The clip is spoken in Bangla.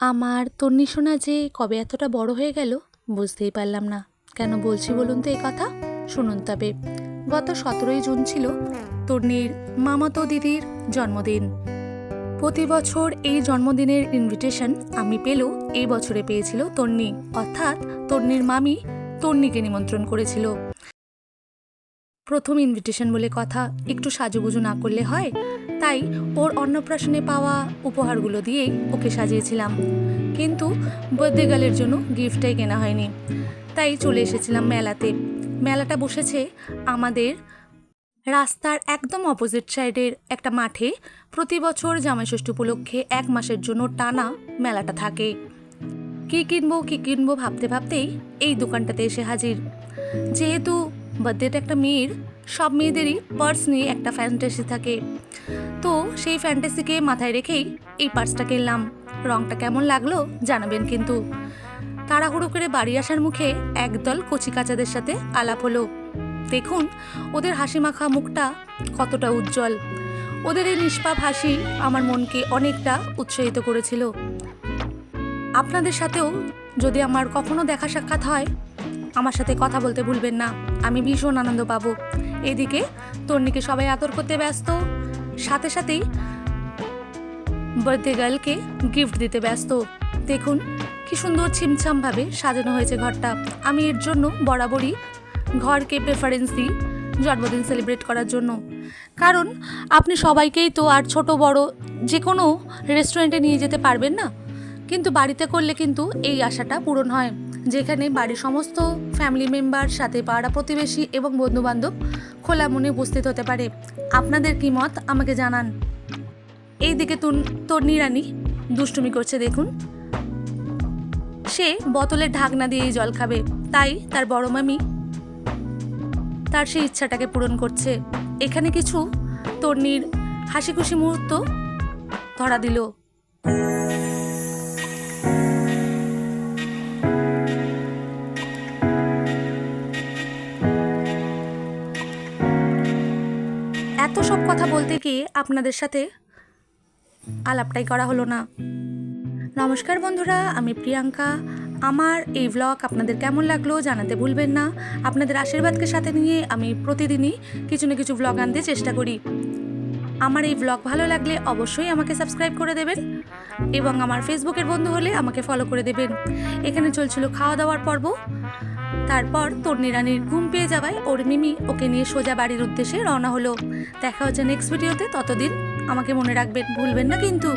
আমার তন্নি সোনা যে কবে এতটা বড় হয়ে গেল বুঝতেই পারলাম না। কেন বলছি বলুন তো এই কথা? শুনুন তবে। গত সতেরোই জুন ছিল তন্নির মামাতো দিদির জন্মদিন। প্রতি বছর এই জন্মদিনের ইনভিটেশন আমি পেলেও এই বছরে পেয়েছিল তন্নি। অর্থাৎ তন্নির মামি তন্নিকে নিমন্ত্রণ করেছিল। প্রথম ইনভিটেশন বলে কথা একটু সাজুগুজু না করলে হয়, তাই ওর অন্নপ্রাশনে পাওয়া উপহারগুলো দিয়েই ওকে সাজিয়েছিলাম। কিন্তু বার্থডে গার্লের জন্য গিফটটাই কেনা হয়নি, তাই চলে এসেছিলাম মেলাতে। মেলাটা বসেছে আমাদের রাস্তার একদম অপোজিট সাইডের একটা মাঠে। প্রতি বছর জামাইষষ্ঠী উপলক্ষে এক মাসের জন্য টানা মেলাটা থাকে। কী কিনবো কী কিনবো ভাবতে ভাবতেই এই দোকানটাতে এসে হাজির। যেহেতু বার্থডেটা একটা মেয়ের, সব মেয়েদেরই পার্স নিয়ে একটা ফ্যান্টাসি থাকে। তো সেই ফ্যান্টাসিকে মাথায় রেখেই এই পার্সটা কিনলাম। রংটা কেমন লাগল জানাবেন কিন্তু। তাড়াহুড়ো করে বাড়ি আসার মুখে একদল কচিকাচাদের সাথে আলাপ হলো। দেখুন, ওদের হাসি মাখা মুখটা কতটা উজ্জ্বল। ওদের এই নিষ্পাপ হাসি আমার মনকে অনেকটা উৎসাহিত করেছিল। আপনাদের সাথেও যদি আমার কখনো দেখা সাক্ষাৎ হয় আমার সাথে কথা বলতে ভুলবেন না। আমি ভীষণ আনন্দ পাবো। এদিকে, তন্নিকে সবাই আদর করতে ব্যস্ত। সাথে সাথেই বার্থডে গার্লকে গিফট দিতে ব্যস্ত। দেখুন, কি সুন্দর ছিমছামভাবে সাজানো হয়েছে ঘরটা। আমি এর জন্য বরাবরই ঘরকে প্রেফারেন্স দিই জন্মদিন সেলিব্রেট করার জন্য। কারণ, আপনি সবাইকেই তো আর ছোট, বড় যে কোনো রেস্টুরেন্টে নিয়ে যেতে পারবেন না। কিন্তু বাড়িতে করলে কিন্তু এই আশাটা পূরণ হয়। যেখানে বাড়ির সমস্ত ফ্যামিলি মেম্বার সাথে পাড়া প্রতিবেশী এবং বন্ধুবান্ধব খোলা মনে উপস্থিত হতে পারে। আপনাদের কি মত? আমাকে জানান। এইদিকে তুন, তন্নি রানী দুষ্টুমি করছে, দেখুন। সে বোতলের ঢাকনা দিয়েই জল খাবে, তাই তার বড় মামি তার সেই ইচ্ছাটাকে পূরণ করছে। এখানে কিছু তন্নির হাসি খুশি মুহূর্ত ধরা দিল। কথা বলতে গিয়ে আপনাদের সাথে আলাপটাই করা হলো না। নমস্কার বন্ধুরা, আমি প্রিয়াঙ্কা। আমার এই ব্লগ আপনাদের কেমন লাগল জানাতে ভুলবেন না। আপনাদের আশীর্বাদকে সাথে নিয়ে আমি প্রতিদিনই কিছু না কিছু ভ্লগ আনতে চেষ্টা করি। আমার এই ব্লগ ভালো লাগলে অবশ্যই আমাকে সাবস্ক্রাইব করে দেবেন এবং আমার ফেসবুকের বন্ধু হলে আমাকে ফলো করে দেবেন। এখানে চলছিল খাওয়া দাওয়ার পর্ব। তারপর তন্নি রানীর ঘুম পেয়ে যাওয়ায় ওর মিমি ওকে নিয়ে সোজা বাড়ির উদ্দেশ্যে রওনা হলো। দেখা হচ্ছে নেক্সট ভিডিওতে ততদিন আমাকে মনে রাখবেন, ভুলবেন না কিন্তু।